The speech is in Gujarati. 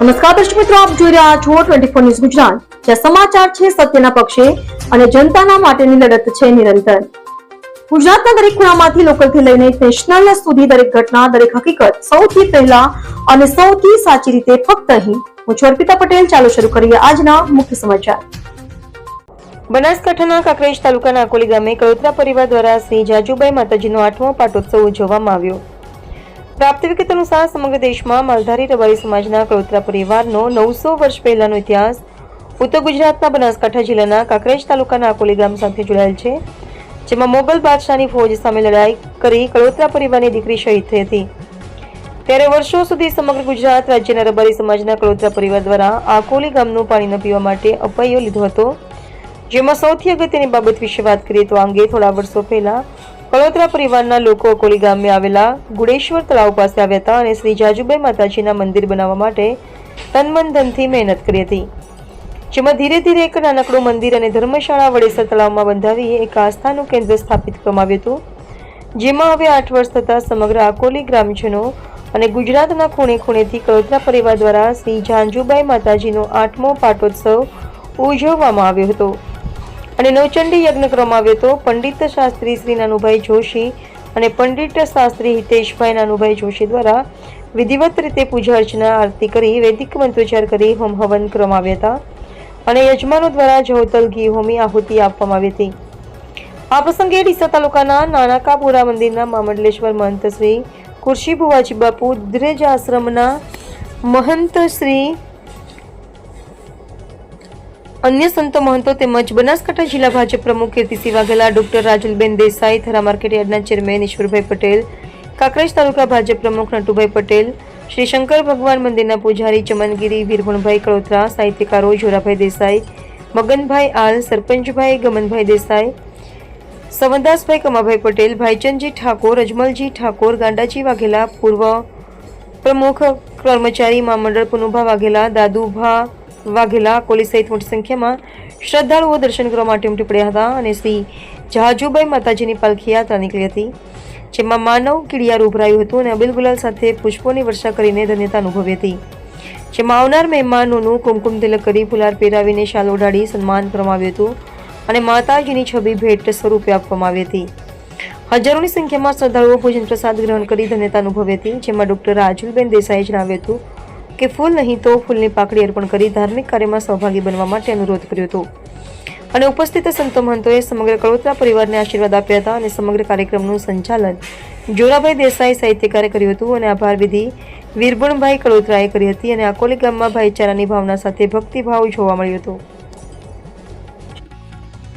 નમસ્કાર દર્શક મિત્રો, આપ જોઈ રહ્યા છો ટ્વેન્ટી ફોર ન્યૂઝ ગુજરાત. જ્યાં સમાચાર છે સત્યના પક્ષે અને જનતાના માટેની લડત છે નિરંતર. ગુજરાતના દરેક ખૂણામાંથી લોકલથી લઈને નેશનલ સુધી દરેક ઘટના, દરેક હકીકત સૌથી પહેલા અને સૌથી સાચી રીતે ફક્ત અહીં. હું છું અર્પિતા પટેલ. ચાલો શરૂ કરીએ આજના મુખ્ય સમાચાર. બનાસકાંઠાના કાંકરેજ તાલુકાના અકોલી ગામે કળોતરા પરિવાર દ્વારા શ્રી જાજુબાઈ માતાજીનો આઠમો પાટોત્સવ ઉજવવામાં આવ્યો. પ્રાપ્ત વિગત અનુસાર સમગ્ર દેશમાં માલધારી રબારી સમાજના કળોતરા પરિવારનો નવસો વર્ષ પહેલાનો ઇતિહાસ ઉત્તર ગુજરાતના બનાસકાંઠા જિલ્લાના કાંકરેજ તાલુકાના આકોલી ગામ સાથે જોડાયેલ છે, જેમાં મોગલ બાદશાહની ફોજ સામે લડાઈ કરી કળોતરા પરિવારની દીકરી શહીદ થઈ હતી. ત્યારે વર્ષો સુધી સમગ્ર ગુજરાત રાજ્યના રબારી સમાજના કળોતરા પરિવાર દ્વારા આકોલી ગામનું પાણી ન પીવા માટે અપાયો લીધો હતો. જેમાં સૌથી અગત્યની બાબત વિશે વાત કરીએ તો આ અંગે થોડા વર્ષો પહેલા કળોતરા પરિવારના લોકો અકોલી ગામે આવેલા ગુડેશ્વર તળાવ પાસે આવ્યા હતા અને શ્રી જાજુબાઈ માતાજીના મંદિર બનાવવા માટે તનમન ધનથી મહેનત કરી હતી. જેમાં ધીરે ધીરે એક નાનકડું મંદિર અને ધર્મશાળા વડેસર તળાવમાં બંધાવી એક આસ્થાનું કેન્દ્ર સ્થાપિત કરવામાં આવ્યું હતું. જેમાં હવે આઠ વર્ષ થતાં સમગ્ર આકોલી ગ્રામજનો અને ગુજરાતના ખૂણે ખૂણેથી કળોતરા પરિવાર દ્વારા શ્રી જાંજુબાઈ માતાજીનો આઠમો પાટોત્સવ ઉજવવામાં આવ્યો હતો. અને નવચંડી યજ્ઞ કરવામાં આવ્યો હતો. પંડિત શાસ્ત્રી શ્રી નાનુભાઈ જોશી અને પંડિત શાસ્ત્રી હિતેશભાઈ નાનુભાઈ જોશી દ્વારા વિધિવત રીતે પૂજા અર્ચના આરતી કરી વૈદિક મંત્રોચ્ચાર કરી હોમ હવન કરવામાં આવ્યા હતા. અને યજમાનો દ્વારા જવતલ ઘી હોમી આહુતિ આપવામાં આવી હતી. આ પ્રસંગે ડીસા તાલુકાના નાનાકાપુરા મંદિરના મામંડલેશ્વર મહંત શ્રી કુર્શી ભુવાજી બાપુ દ્રેજ આશ્રમના મહંત શ્રી અન્ય સંતો મહંતો તેમજ બનાસકાંઠા જિલ્લા ભાજપ પ્રમુખ કીર્તિસિંહ વાઘેલા ડોક્ટર રાજુલબેન દેસાઈ, થરા માર્કેટયાર્ડના ચેરમેન ઈશ્વરભાઈ પટેલ, કાકરેજ તાલુકા ભાજપ પ્રમુખ નટુભાઈ પટેલ, શ્રી શંકર ભગવાન મંદિરના પૂજારી ચમનગીરી વીરભણભાઈ કળોત્રા સાહિત્યકારો જોરાભાઈ દેસાઈ, મગનભાઈ આલ, સરપંચભાઈ ગમનભાઈ દેસાઈ, સવનદાસભાઈ કમાભાઈ પટેલ, ભાઈચંદજી ઠાકોર, અજમલજી ઠાકોર, ગાંડાજી વાઘેલા, પૂર્વ પ્રમુખ કર્મચારી મહામંડળ પુનુભા વાઘેલા, દાદુભા વાઘેલા કોલી સહિત મોટી સંખ્યામાં શ્રદ્ધાળુઓ દર્શન કરવા માટે ઉમટી પડ્યા હતા અને શ્રી જહાજુબાઈ માતાજીની પાલખી યાત્રા નીકળી હતી, જેમાં માનવ કીડિયાર ઉભરાયું હતું અને અબિલ ગુલાલ સાથે પુષ્પોની વર્ષા કરીને ધન્યતા અનુભવી હતી. જેમાં આવનાર મહેમાનોનું કુમકુમ તિલક કરી ફુલાર પહેરાવીને શાલ ઓઢાડી સન્માન કરવામાં આવ્યું હતું અને માતાજીની છબી ભેટ સ્વરૂપે આપવામાં આવી હતી. હજારોની સંખ્યામાં શ્રદ્ધાળુઓ ભોજન પ્રસાદ ગ્રહણ કરી ધન્યતા અનુભવી હતી, જેમાં ડૉક્ટર રાજુલબેન દેસાઈએ જણાવ્યું હતું કે ફૂલ નહીં તો ફૂલની પાકડી અર્પણ કરી ધાર્મિક કાર્યમાં સહભાગી બનવા માટે અનુરોધ કર્યો હતો. અને ઉપસ્થિત સંતો મહંતોએ સમગ્ર કળોતરા પરિવારને આશીર્વાદ આપ્યા હતા અને સમગ્ર કાર્યક્રમનું સંચાલન જોરાભાઈ દેસાઈ સાહિત્યકારે કર્યું હતું અને આભાર વિધિ વીરબણભાઈ કળોત્રાએ કરી હતી અને આકોલી ગામમાં ભાઈચારાની ભાવના સાથે ભક્તિભાવ જોવા મળ્યો હતો.